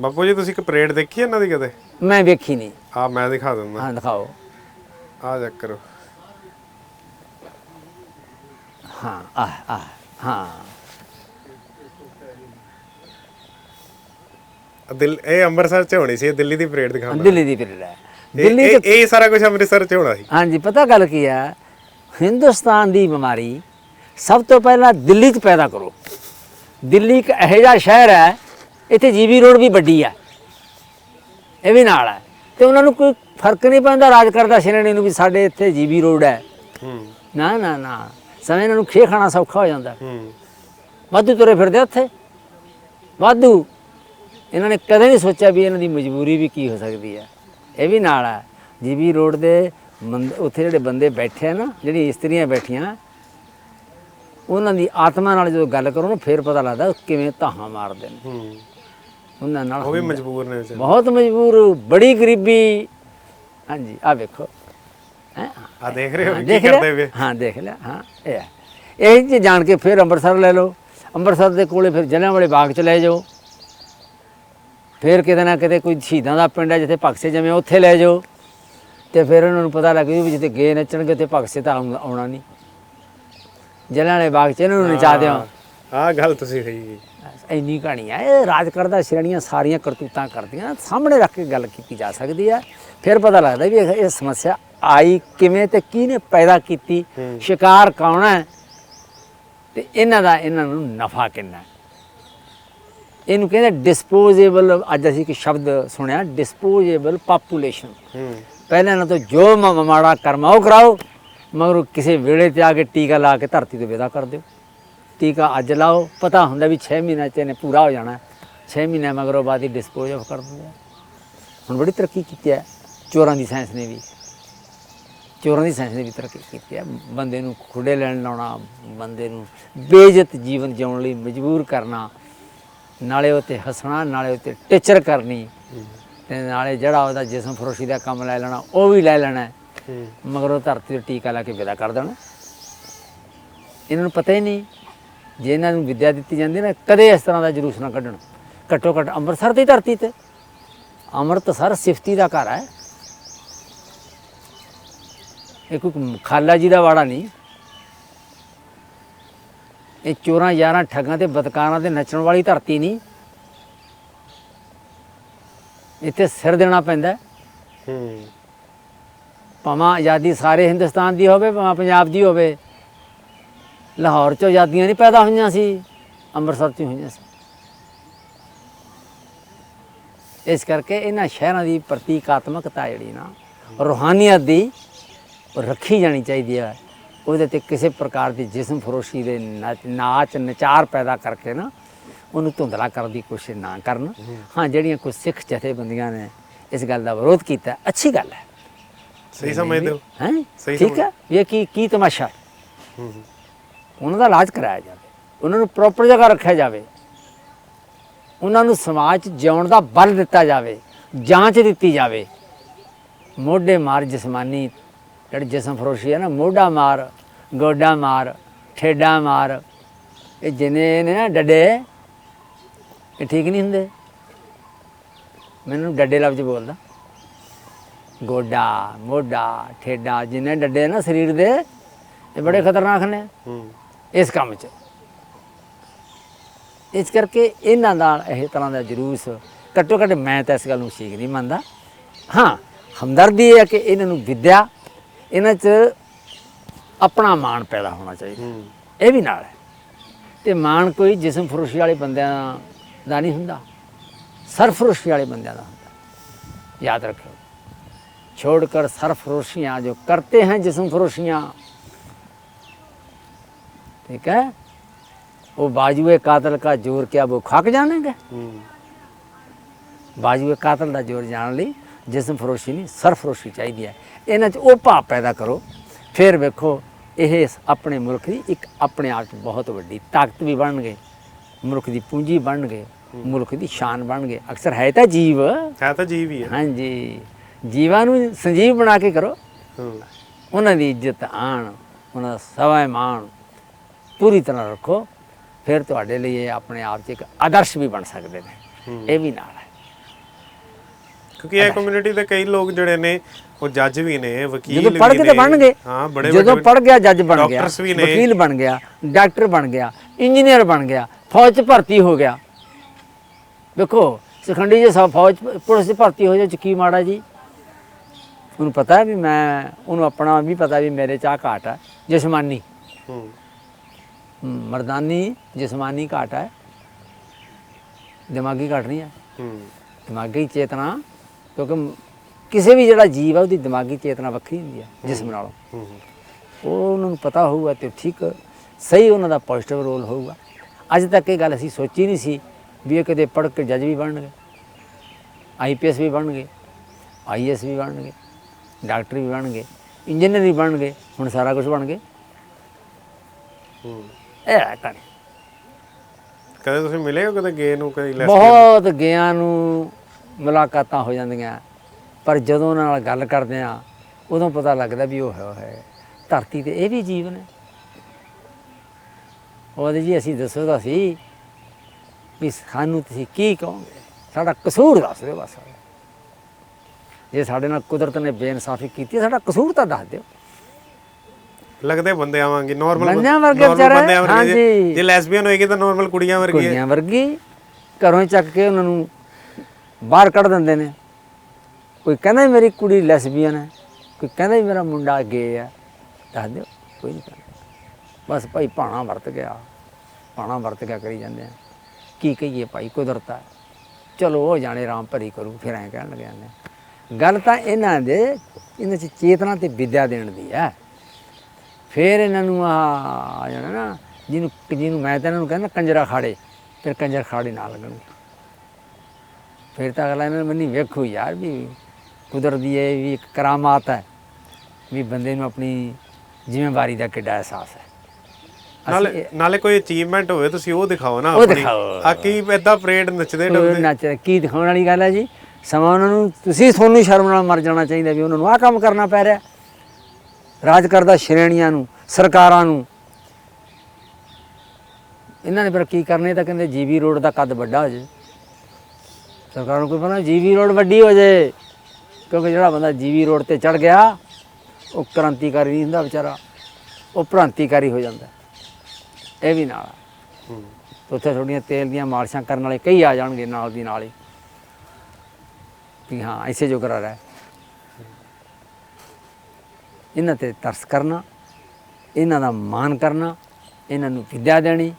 ਬਾਪੂ ਜੀ ਤੁਸੀਂ ਇੱਕ ਪਰੇਡ ਦੇਖੀ ਇਹਨਾਂ ਦੀ ਕਦੇ? ਮੈਂ ਵੇਖੀ ਨਹੀਂ। ਆ ਮੈਂ ਦਿਖਾ ਦਿੰਦਾ। ਹਾਂ ਦਿਖਾਓ। ਆ ਚੈੱਕ ਕਰੋ। ਹਾਂ ਆ ਆ ਹਾਂ। ਆਹ ਦਿਲ ਇਹ ਅੰਮ੍ਰਿਤਸਰ ਚ ਹੋਣੀ ਸੀ ਇਹ ਦਿੱਲੀ ਦੀ ਪਰੇਡ ਦਿਖਾਉਂਦਾ। ਦਿੱਲੀ ਦੀ ਪੀਰੀਅਡ ਹੈ। ਦਿੱਲੀ ਇਹ ਇਹ ਸਾਰਾ ਕੁਝ ਅੰਮ੍ਰਿਤਸਰ ਚ ਹੋਣਾ ਸੀ। ਹਾਂਜੀ ਪਤਾ ਗੱਲ ਕੀ ਹੈ ਹਿੰਦੁਸਤਾਨ ਦੀ ਬਿਮਾਰੀ ਸਭ ਤੋਂ ਪਹਿਲਾਂ ਦਿੱਲੀ 'ਚ ਪੈਦਾ ਕਰੋ। ਦਿੱਲੀ ਇੱਕ ਇਹੋ ਜਿਹਾ ਸ਼ਹਿਰ ਹੈ ਇੱਥੇ ਜੀਬੀ ਰੋਡ ਵੀ ਵੱਡੀ ਹੈ ਇਹ ਵੀ ਨਾਲ ਹੈ ਤੇ ਉਹਨਾਂ ਨੂੰ ਕੋਈ ਫ਼ਰਕ ਨਹੀਂ ਪੈਂਦਾ ਰਾਜ ਕਰਦਾ ਸ਼੍ਰੇਣੀ ਨੂੰ ਵੀ ਸਾਡੇ ਇੱਥੇ ਜੀਬੀ ਰੋਡ ਹੈ। ਹੂੰ। ਨਾ ਨਾ ਨਾ। ਸਮੇਂ ਇਹਨਾਂ ਨੂੰ ਖੇ ਖਾਣਾ ਸੌਖਾ ਹੋ ਜਾਂਦਾ। ਹੂੰ। ਵਾਧੂ ਤੁਰੇ ਫਿਰਦੇ ਉੱਥੇ। ਵਾਧੂ। ਇਹਨਾਂ ਨੇ ਕਦੇ ਨਹੀਂ ਸੋਚਿਆ ਵੀ ਇਹਨਾਂ ਦੀ ਮਜਬੂਰੀ ਵੀ ਕੀ ਹੋ ਸਕਦੀ ਹੈ ਇਹ ਵੀ ਨਾਲ ਹੈ ਜੀਬੀ ਰੋਡ ਦੇ ਉੱਥੇ ਜਿਹੜੇ ਬੰਦੇ ਬੈਠੇ ਆ ਨਾ ਜਿਹੜੀ ਇਸਤਰੀਆਂ ਬੈਠੀਆਂ ਉਹਨਾਂ ਦੀ ਆਤਮਾ ਨਾਲ ਜਦੋਂ ਗੱਲ ਕਰੋ ਨਾ ਫਿਰ ਪਤਾ ਲੱਗਦਾ ਕਿਵੇਂ ਧਾਹਾਂ ਮਾਰਦੇ ਨੇ। ਹੂੰ। ਉਹਨਾਂ ਨਾਲ ਉਹ ਵੀ ਮਜਬੂਰ ਨੇ ਵਿਚਾਰੇ। ਬਹੁਤ ਮਜਬੂਰ ਬੜੀ ਗਰੀਬੀ। ਹਾਂਜੀ ਆ ਵੇਖੋ। ਹੈਂ? ਆ ਦੇਖ ਰਹੇ ਹੋ ਹਾਂ, ਕੀ ਦੇਖ ਕਰਦੇ ਲਿਆ ਵੇ ਹਾਂ ਦੇਖ ਲਿਆ ਹਾਂ ਇਹ ਹੈ। ਇਹ ਜੇ ਜਾਣ ਕੇ ਫਿਰ ਅੰਮ੍ਰਿਤਸਰ ਲੈ ਲਓ। ਅੰਮ੍ਰਿਤਸਰ ਦੇ ਕੋਲੇ ਫਿਰ ਜਲਿਆਂਵਾਲੇ ਬਾਗ ਚ ਲੈ ਜਾਓ। ਫਿਰ ਕਿਤੇ ਨਾ ਕਿਤੇ ਕੋਈ ਸ਼ਹੀਦਾਂ ਦਾ ਪਿੰਡ ਹੈ ਜਿੱਥੇ ਭਗਸੇ ਜਮੇ ਉੱਥੇ ਲੈ ਜਾਓ। ਤੇ ਫਿਰ ਉਹਨਾਂ ਨੂੰ ਪਤਾ ਲੱਗ ਜੂ ਵੀ ਜਿੱਥੇ ਗਏ ਨੱਚਣਗੇ ਤੇ ਭਗਸੇ ਤਾਂ ਆਉਣ- ਆਉਣਾ ਨਹੀਂ ਜਲਿਆਂਵਾਲੇ ਬਾਗ ਚ ਇਹਨਾਂ ਨੂੰ ਨਚਾ ਦਿਓ। ਆ ਗੱਲ ਤੁਸੀਂ ਕਹੀ ਗਈ ਇੰਨੀ ਕਹਾਣੀ ਹੈ ਇਹ ਰਾਜ ਕਰਦਾ ਸ਼੍ਰੇਣੀਆਂ ਸਾਰੀਆਂ ਕਰਤੂਤਾਂ ਕਰਦੀਆਂ ਸਾਹਮਣੇ ਰੱਖ ਕੇ ਗੱਲ ਕੀਤੀ ਜਾ ਸਕਦੀ ਹੈ ਫਿਰ ਪਤਾ ਲੱਗਦਾ ਵੀ ਇਹ ਇਹ ਸਮੱਸਿਆ ਆਈ ਕਿਵੇਂ ਤੇ ਕਿਹਨੇ ਪੈਦਾ ਕੀਤੀ। ਸ਼ਿਕਾਰ ਕੌਣ ਹੈ ਤੇ ਇਹਨਾਂ ਦਾ ਇਹਨਾਂ ਨੂੰ ਨਫਾ ਕਿੰਨਾ ਹੈ। ਇਹਨੂੰ ਕਹਿੰਦੇ ਡਿਸਪੋਜ਼ੇਬਲ ਅੱਜ ਅਸੀਂ ਇੱਕ ਸ਼ਬਦ ਸੁਣਿਆ ਡਿਸਪੋਜ਼ੇਬਲ ਪਾਪੂਲੇਸ਼ਨ ਹੂੰ। ਪਹਿਲਾਂ ਇਹਨਾਂ ਤੋਂ ਜੋ ਮ- ਮਾੜਾ ਕਰਮ ਆ ਉਹ ਕਰਾਓ ਮਗਰ ਕਿਸੇ ਵੇਲੇ ਤੇ ਆ ਕੇ ਟੀਕਾ ਲਾ ਕੇ ਧਰਤੀ ਤੋਂ ਵਿਦਾ ਕਰ ਦਿਓ। ਟੀਕਾ ਅੱਜ ਲਾਓ। ਪਤਾ ਹੁੰਦਾ ਵੀ 6 ਮਹੀਨਿਆਂ ਚ ਇਹਨੇ ਪੂਰਾ ਹੋ ਜਾਣਾ। 6 ਮਹੀਨਿਆਂ ਮਗਰੋਂ ਬਾਅਦ ਹੀ ਡਿਸਪੋਜ਼ ਆਫ ਕਰ ਦਿੰਦੇ ਆ। ਹੁਣ ਬੜੀ ਤਰੱਕੀ ਕੀਤੀ ਹੈ। ਚੋਰਾਂ ਦੀ ਸਾਇੰਸ ਨੇ ਵੀ। ਚੋਰਾਂ ਦੀ ਸਾਇੰਸ ਨੇ ਵੀ ਤਰੱਕੀ ਕੀਤੀ ਹੈ। ਬੰਦੇ ਨੂੰ ਖੁੱਡੇ ਲੈਣ ਲਾਉਣਾ ਬੰਦੇ ਨੂੰ ਬੇਇੱਜ਼ਤ ਜੀਵਨ ਜਿਉਣ ਲਈ ਮਜਬੂਰ ਕਰਨਾ ਨਾਲੇ ਉਹ ਤੇ ਹੱਸਣਾ ਨਾਲੇ ਉਹ ਤੇ ਟੀਚਰ ਕਰਨੀ ਤੇ ਨਾਲੇ ਜਿਹੜਾ ਉਹਦਾ ਜਿਸਮ ਫਰੋਸ਼ੀ ਦਾ ਕੰਮ ਲੈ ਲੈਣਾ ਉਹ ਵੀ ਲੈ ਲੈਣਾ ਮਗਰ ਉਹ ਧਰਤੀ ਤੇ ਟੀਕਾ ਲਾ ਕੇ ਵਿਦਾ ਕਰ ਦੇਣਾ। ਇਹਨਾਂ ਨੂੰ ਪਤਾ ਹੀ ਨਹੀਂ ਜੇ ਇਹਨਾਂ ਨੂੰ ਵਿਦਿਆ ਦਿੱਤੀ ਜਾਂਦੀ ਨਾ ਕਦੇ ਇਸ ਤਰ੍ਹਾਂ ਦਾ ਜਲੂਸ ਨਾ ਕੱਢਣ। ਘੱਟੋ ਘੱਟ ਅੰਮ੍ਰਿਤਸਰ ਦੀ ਧਰਤੀ ਤੇ। ਅੰਮ੍ਰਿਤਸਰ ਸਿਫਤੀ ਦਾ ਘਰ ਹੈ। ਇਹ ਕੋਈ ਖਾਲਾ ਜੀ ਦਾ ਵਾੜਾ ਨਹੀਂ। ਇਹ ਚੋਰਾਂ ਯਾਰਾਂ ਠੱਗਾਂ ਤੇ ਬਦਕਾਰਾਂ ਤੇ ਨੱਚਣ ਵਾਲੀ ਧਰਤੀ ਨਹੀਂ। ਇੱਥੇ ਸਿਰ ਦੇਣਾ ਪੈਂਦਾ ਹੈ। ਭਾਵੇਂ ਆਜ਼ਾਦੀ ਸਾਰੇ ਹਿੰਦੁਸਤਾਨ ਦੀ ਹੋਵੇ ਭਾਵੇਂ ਪੰਜਾਬ ਦੀ ਹੋਵੇ। ਲਾਹੌਰ ਚ ਆਜ਼ਾਦੀਆਂ ਨਹੀਂ ਪੈਦਾ ਹੋਈਆਂ ਸੀ ਅੰਮ੍ਰਿਤਸਰ ਚ ਹੋਈਆਂ ਸੀ। ਇਸ ਕਰਕੇ ਇਹਨਾਂ ਸ਼ਹਿਰਾਂ ਦੀ ਪ੍ਰਤੀਕਾਤਮਕਤਾ ਜਿਹੜੀ ਨਾ ਰੂਹਾਨੀਅਤ ਦੀ ਉਹ ਰੱਖੀ ਜਾਣੀ ਚਾਹੀਦੀ ਹੈ। ਉਹਦੇ ਤੇ ਕਿਸੇ ਪ੍ਰਕਾਰ ਦੀ ਜਿਸਮ ਫਰੋਸ਼ੀ ਦੇ ਨੱਚ- ਨਾਚ ਨਚਾਰ ਪੈਦਾ ਕਰਕੇ ਨਾ ਉਹਨੂੰ ਧੁੰਦਲਾ ਕਰਨ ਦੀ ਕੋਸ਼ਿਸ਼ ਨਾ ਕਰਨ। ਹਾਂ ਜਿਹੜੀਆਂ ਕੁਝ ਸਿੱਖ ਜਥੇਬੰਦੀਆਂ ਨੇ ਇਸ ਗੱਲ ਦਾ ਵਿਰੋਧ ਕੀਤਾ ਅੱਛੀ ਗੱਲ ਹੈ। ਸਹੀ ਸਮਝਦੇ ਹੋ। ਹੈ? ਸਹੀ ਠੀਕ ਹੈ? ਇਹ ਕੀ ਕੀ ਤਮਾਸ਼ਾ? ਹੈ? ਉਹਨਾਂ ਦਾ ਇਲਾਜ ਕਰਾਇਆ ਜਾਵੇ ਉਹਨਾਂ ਨੂੰ ਪ੍ਰੋਪਰ ਜਗ੍ਹਾ ਰੱਖਿਆ ਜਾਵੇ ਉਹਨਾਂ ਨੂੰ ਸਮਾਜ 'ਚ ਜਿਉਣ ਦਾ ਬਲ ਦਿੱਤਾ ਜਾਵੇ ਜਾਂਚ ਦਿੱਤੀ ਜਾਵੇ। ਮੋਢੇ ਮਾਰ ਜਿਸਮਾਨੀ ਜਿਹੜੀ ਜਿਸਮ ਫਰੋਸ਼ੀ ਹੈ ਨਾ ਮੋਢਾ ਮਾਰ ਗੋਡਾ ਮਾਰ ਠੇਡਾ ਮਾਰ ਇਹ ਜਿਨੇ ਨੇ ਨਾ ਡੱਡੇ ਇਹ ਠੀਕ ਨਹੀਂ ਹੁੰਦੇ। ਮੈਨੂੰ ਡੱਡੇ ਲਫ਼ਜ਼ ਬੋਲਦਾ। ਗੋਡਾ ਮੋਢਾ ਠੇਡਾ ਜਿੰਨੇ ਡੱਡੇ ਨਾ ਸਰੀਰ ਦੇ ਇਹ ਬੜੇ ਖਤਰਨਾਕ ਨੇ। ਹੂੰ। ਇਸ ਕੰਮ 'ਚ ਇਸ ਕਰਕੇ ਇਹਨਾਂ ਨਾਲ ਇਹ ਤਰ੍ਹਾਂ ਦਾ ਜਲੂਸ ਘੱਟੋ ਘੱਟ ਮੈਂ ਤਾਂ ਇਸ ਗੱਲ ਨੂੰ ਠੀਕ ਨਹੀਂ ਮੰਨਦਾ ਹਾਂ ਹਮਦਰਦੀ ਇਹ ਹੈ ਕਿ ਇਹਨਾਂ ਨੂੰ ਵਿਦਿਆ ਇਹਨਾਂ 'ਚ ਆਪਣਾ ਮਾਣ ਪੈਦਾ ਹੋਣਾ ਚਾਹੀਦਾ ਹੂੰ ਇਹ ਵੀ ਨਾਲ ਹੈ ਤੇ ਮਾਣ ਕੋਈ ਜਿਸਮ ਫਰੋਸ਼ੀ ਵਾਲੇ ਬੰਦਿਆਂ ਦਾ ਨਹੀਂ ਹੁੰਦਾ ਸਰਫਰੋਸ਼ੀ ਵਾਲੇ ਬੰਦਿਆਂ ਦਾ ਹੁੰਦਾ याद रखो छोड़कर सरफरोशियां जो करते हैं जिसम फरोशियां ठीक है वो बाजुए कातल का जोर क्या वो खाक जानेंगे ਹੂੰ ਬਾਜੂਏ ਕਾਤਲ ਦਾ ਜ਼ੋਰ ਜਾਣ ਲਈ ਜਿਸਮ ਫਰੋਸ਼ੀ ਨਹੀਂ ਸਰਫਰੋਸ਼ੀ ਚਾਹੀਦੀ ਹੈ ਇਹਨਾਂ 'ਚ ਉਹ ਭਾਵ ਪੈਦਾ ਕਰੋ ਫਿਰ ਵੇਖੋ ਇਹ ਇਸ ਆਪਣੇ ਮੁਲਕ ਦੀ ਇੱਕ ਆਪਣੇ ਆਪ 'ਚ ਬਹੁਤ ਵੱਡੀ ਤਾਕਤ ਵੀ ਬਣ ਗਏ ਮੁਲਕ ਦੀ ਪੂੰਜੀ ਬਣ ਗਏ ਮੁਲਕ ਦੀ ਸ਼ਾਨ ਬਣ ਗਏ ਅਕਸਰ ਹੈ ਤਾਂ ਜੀਵ ਹੈ ਤਾਂ ਜੀਵ ਹੀ ਹੈ ਹਾਂਜੀ ਜੀਵਾਂ ਨੂੰ ਸੰਜੀਵ ਬਣਾ ਕੇ ਕਰੋ ਹੂੰ ਉਹਨਾਂ ਦੀ ਇੱਜ਼ਤ ਆਣ ਉਹਨਾਂ ਦਾ ਸਵਾ ਮਾਣ ਪੂਰੀ ਤਰ੍ਹਾਂ ਰੱਖੋ ਫਿਰ ਤੁਹਾਡੇ ਲਈ ਇਹ ਆਪਣੇ ਆਪ 'ਚ ਇੱਕ ਆਦਰਸ਼ ਵੀ ਬਣ ਸਕਦੇ ਨੇ। ਇਹ ਵੀ ਨਾਲ ਹੈ। ਕਿਉਂਕਿ ਇਹ ਕਮਿਊਨਿਟੀ ਦੇ ਕਈ ਲੋਕ ਜਿਹੜੇ ਨੇ ਉਹ ਜੱਜ ਵੀ ਨੇ ਵਕੀਲ ਜਦੋਂ ਵੀ ਪੜ੍ਹ ਕੇ ਨੇ। ਤਾਂ ਬਣ ਗਏ। ਹਾਂ ਬੜੇ ਜਦੋਂ ਪੜ੍ਹ ਗਿਆ ਜੱਜ ਬਣ ਗਿਆ ਨੇ। ਵਕੀਲ ਬਣ ਗਿਆ ਡਾਕਟਰ ਬਣ ਗਿਆ ਇੰਜੀਨੀਅਰ ਬਣ ਗਿਆ ਫੌਜ 'ਚ ਭਰਤੀ ਹੋ ਗਿਆ। ਵੇਖੋ ਸਿਖੰਡੀ ਜੇ ਸਭ ਫੌਜ ਪੁਲਿਸ 'ਚ ਭਰਤੀ ਹੋ ਜਾ ਚ ਕੀ ਮਾੜਾ ਜੀ? ਉਹਨੂੰ ਪਤਾ ਵੀ ਮੈਂ ਉਹਨੂੰ ਆਪਣਾ ਵੀ ਪਤਾ ਵੀ ਮੇਰੇ ਚ ਆਹ ਘਾਟ ਹੈ ਜਿਸਮਾਨੀ ਹੂੰ। ਮਰਦਾਨੀ ਜਿਸਮਾਨੀ ਘਾਟ ਹੈ ਦਿਮਾਗੀ ਘਾਟ ਨਹੀਂ ਹੈ ਹੂੰ ਦਿਮਾਗੀ ਚੇਤਨਾ ਕਿਉਂਕਿ ਕਿਸੇ ਵੀ ਜਿਹੜਾ ਜੀਵ ਹੈ ਉਹਦੀ ਦਿਮਾਗੀ ਚੇਤਨਾ ਵੱਖਰੀ ਹੁੰਦੀ ਹੈ ਜਿਸਮ ਨਾਲੋਂ ਹੂੰ ਉਹ ਉਹਨਾਂ ਨੂੰ ਪਤਾ ਹੋਊਗਾ ਤੇ ਠੀਕ ਸਹੀ ਉਹਨਾਂ ਦਾ ਪੋਜ਼ਿਟਿਵ ਰੋਲ ਹੋਊਗਾ ਅੱਜ ਤੱਕ ਇਹ ਗੱਲ ਅਸੀਂ ਸੋਚੀ ਨਹੀਂ ਸੀ ਵੀ ਇਹ ਕਦੇ ਪੜ੍ਹ ਕੇ ਜੱਜ ਵੀ ਬਣਨਗੇ ਆਈਪੀਐਸ ਵੀ ਬਣਨਗੇ ਆਈਐਸ ਵੀ ਬਣਨਗੇ ਡਾਕਟਰ ਵੀ ਬਣਨਗੇ ਇੰਜੀਨੀਅਰ ਵੀ ਬਣਨਗੇ ਹੁਣ ਸਾਰਾ ਕੁਝ ਬਣ ਗਏ ਹੂੰ ਇਹ ਹੈ ਕਹਾਣੀ। ਕਦੇ ਤੁਸੀਂ ਮਿਲੇ ਹੋ ਕਦੇ ਗਏ ਨੂੰ ਕਦੇ ਬਹੁਤ ਗਿਆ ਨੂੰ ਮੁਲਾਕਾਤਾਂ ਹੋ ਜਾਂਦੀਆਂ ਪਰ ਜਦੋਂ ਉਹਨਾਂ ਨਾਲ ਗੱਲ ਕਰਦੇ ਆ ਉਦੋਂ ਪਤਾ ਲੱਗਦਾ ਵੀ ਉਹ ਹੈ ਉਹ ਹੈ। ਧਰਤੀ ਤੇ ਇਹ ਵੀ ਜੀਵ ਨੇ ਉਹਦੇ ਜੀ ਅਸੀਂ ਦੱਸੋ ਤਾਂ ਸੀ ਵੀ ਸਾਨੂੰ ਤੁਸੀਂ ਕੀ ਕਹੋਗੇ? ਸਾਡਾ ਕਸੂਰ ਦੱਸ ਦਿਓ ਬਸ। ਜੇ ਸਾਡੇ ਨਾਲ ਕੁਦਰਤ ਨੇ ਬੇਇਨਸਾਫੀ ਕੀਤੀ ਹੈ, ਸਾਡਾ ਕਸੂਰ ਤਾਂ ਦੱਸ ਦਿਓ। ਲੱਗਦੇ ਬੰਦੇ ਆਵਾਂਗੇ ਨਾਰਮਲ ਬੰਦਿਆਂ ਵਰਗੇ ਵਿਚਾਰੇ, ਹਾਂਜੀ। ਜੇ ਲੈਸਬੀਅਨ ਹੋਏਗੀ ਤਾਂ ਨਾਰਮਲ ਕੁੜੀਆਂ ਵਰਗੀ ਹੈ ਕੁੜੀਆਂ ਵਰਗੀ ਘਰੋਂ ਹੀ ਚੱਕ ਕੇ ਉਹਨਾਂ ਨੂੰ ਬਾਹਰ ਕੱਢ ਦਿੰਦੇ ਨੇ। ਕੋਈ ਕਹਿੰਦਾ ਮੇਰੀ ਕੁੜੀ ਲੈਸਬੀਅਨ ਹੈ ਕੋਈ ਕਹਿੰਦਾ ਮੇਰਾ ਮੁੰਡਾ ਗੇ ਹੈ ਦੱਸ ਦਿਓ ਕੋਈ ਨਹੀਂ ਕਹਿੰਦਾ ਬਸ ਭਾਈ ਭਾਣਾ ਵਰਤ ਗਿਆ ਭਾਣਾ ਵਰਤ ਗਿਆ ਕਰੀ ਜਾਂਦੇ ਆ। ਕੀ ਕਹੀਏ ਭਾਈ ਕੁਦਰਤ ਹੈ ਚਲੋ ਉਹ ਜਾਣੇ ਰਾਮ ਭਰੀ ਕਰੂ ਫਿਰ ਐਂ ਕਹਿਣ ਲੱਗ ਜਾਂਦੇ ਆ। ਗੱਲ ਤਾਂ ਇਹਨਾਂ ਦੇ ਇਹਨਾਂ 'ਚ ਚੇਤਨਾ ਤੇ ਵਿਦਿਆ ਦੇਣ ਦੀ ਹੈ। ਫਿਰ ਇਹਨਾਂ ਨੂੰ ਆ ਆ ਜਾਣਾ ਨਾ ਜਿਹਨੂੰ ਜਿਹਨੂੰ ਮੈਂ ਤਾਂ ਇਹਨਾਂ ਨੂੰ ਕਹਿੰਦਾ ਕੰਜਰਾ ਖਾੜੇ ਫਿਰ ਕੰਜਰ ਖਾੜੇ ਨਾ ਲੱਗਣਗੇ ਫਿਰ ਤਾਂ ਅਗਲਾ ਇਹਨਾਂ ਨੂੰ ਮੰਨੀ ਵੇਖੋ ਯਾਰ ਵੀ ਕੁਦਰਤ ਦੀ ਇਹ ਵੀ ਇੱਕ ਕਰਾਮਾਤ ਹੈ ਵੀ ਬੰਦੇ ਨੂੰ ਆਪਣੀ ਜ਼ਿੰਮੇਵਾਰੀ ਦਾ ਕਿੱਡਾ ਅਹਿਸਾਸ ਹੈ। ਨਾਲੇ ਨਾਲੇ ਕੋਈ ਅਚੀਵਮੈਂਟ ਹੋਵੇ ਤੁਸੀਂ ਉਹ ਦਿਖਾਓ ਨਾ ਆਪਣੀ। ਆ ਕੀ ਏਦਾਂ ਪਰੇਡ ਨੱਚਦੇ ਡੱਬਦੇ ਨੱਚ ਕੀ ਦਿਖਾਉਣ ਵਾਲੀ ਗੱਲ ਹੈ ਜੀ? ਸਮਾਂ ਉਹਨਾਂ ਨੂੰ ਤੁਸੀਂ ਤੁਹਾਨੂੰ ਸ਼ਰਮ ਨਾਲ ਮਰ ਜਾਣਾ ਚਾਹੀਦਾ ਵੀ ਉਹਨਾਂ ਨੂੰ ਆਹ ਕੰਮ ਕਰਨਾ ਪੈ ਰਿਹਾ। ਰਾਜ ਕਰਦਾ ਸ਼੍ਰੇਣੀਆਂ ਨੂੰ, ਸਰਕਾਰਾਂ ਨੂੰ। ਇਹਨਾਂ ਨੇ ਫਿਰ ਕੀ ਕਰਨੇ ਤਾਂ ਕਹਿੰਦੇ ਜੀਵੀ ਰੋਡ ਦਾ ਕੱਦ ਵੱਡਾ ਹੋ ਜੇ। ਸਰਕਾਰ ਨੂੰ ਕੋਈ ਪਤਾ ਜੀਵੀ ਰੋਡ ਵੱਡੀ ਹੋ ਜੇ, ਕਿਉਂਕਿ ਜਿਹੜਾ ਬੰਦਾ ਜੀਵੀ ਰੋਡ ਤੇ ਚੜ ਗਿਆ, ਉਹ ਕ੍ਰਾਂਤੀਕਾਰੀ ਨਹੀਂ ਹੁੰਦਾ ਵਿਚਾਰਾ, ਉਹ ਭ੍ਰਾਂਤੀਕਾਰੀ ਹੋ ਜਾਂਦਾ। ਇਹ ਵੀ ਨਾਲ ਉੱਥੇ ਥੋੜੀਆਂ ਤੇਲ ਦੀਆਂ ਮਾਲਿਸ਼ਾਂ ਕਰਨ ਵਾਲੇ ਕਈ ਆ ਜਾਣਗੇ ਨਾਲ ਦੀ ਨਾਲ ਹੀ। ਵੀ ਹਾਂ ਐਸੇ ਜੋ ਕਰਾ ਰਿਹਾ। ਇਹਨਾਂ ਤੇ ਤਰਸ ਕਰਨਾ ਇਹਨਾਂ ਦਾ ਮਾਣ ਕਰਨਾ ਇਹਨਾਂ ਨੂੰ ਵਿਦਿਆ ਦੇਣੀ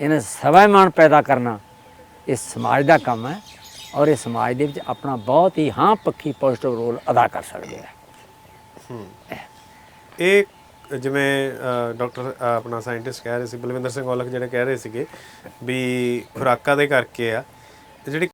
ਇਹਨਾਂ 'ਚ ਸਵੈਮਾਨ ਪੈਦਾ ਕਰਨਾ ਇਹ ਸਮਾਜ ਦਾ ਕੰਮ ਹੈ ਔਰ ਇਹ ਸਮਾਜ ਦੇ ਵਿੱਚ ਆਪਣਾ ਬਹੁਤ ਹੀ ਹਾਂ ਪੱਖੀ ਪੋਜ਼ਿਟਿਵ ਰੋਲ ਅਦਾ ਕਰ ਸਕਦੇ ਆ ਇਹ ਜਿਵੇਂ ਡਾਕਟਰ ਆਪਣਾ ਸਾਇੰਟਿਸਟ ਕਹਿ ਰਹੇ ਸੀ ਬਲਵਿੰਦਰ ਸਿੰਘ ਔਲਖ ਜਿਹੜੇ ਕਹਿ ਰਹੇ ਸੀਗੇ ਵੀ ਖੁਰਾਕਾਂ ਦੇ ਕਰਕੇ ਆ ਜਿਹੜੀ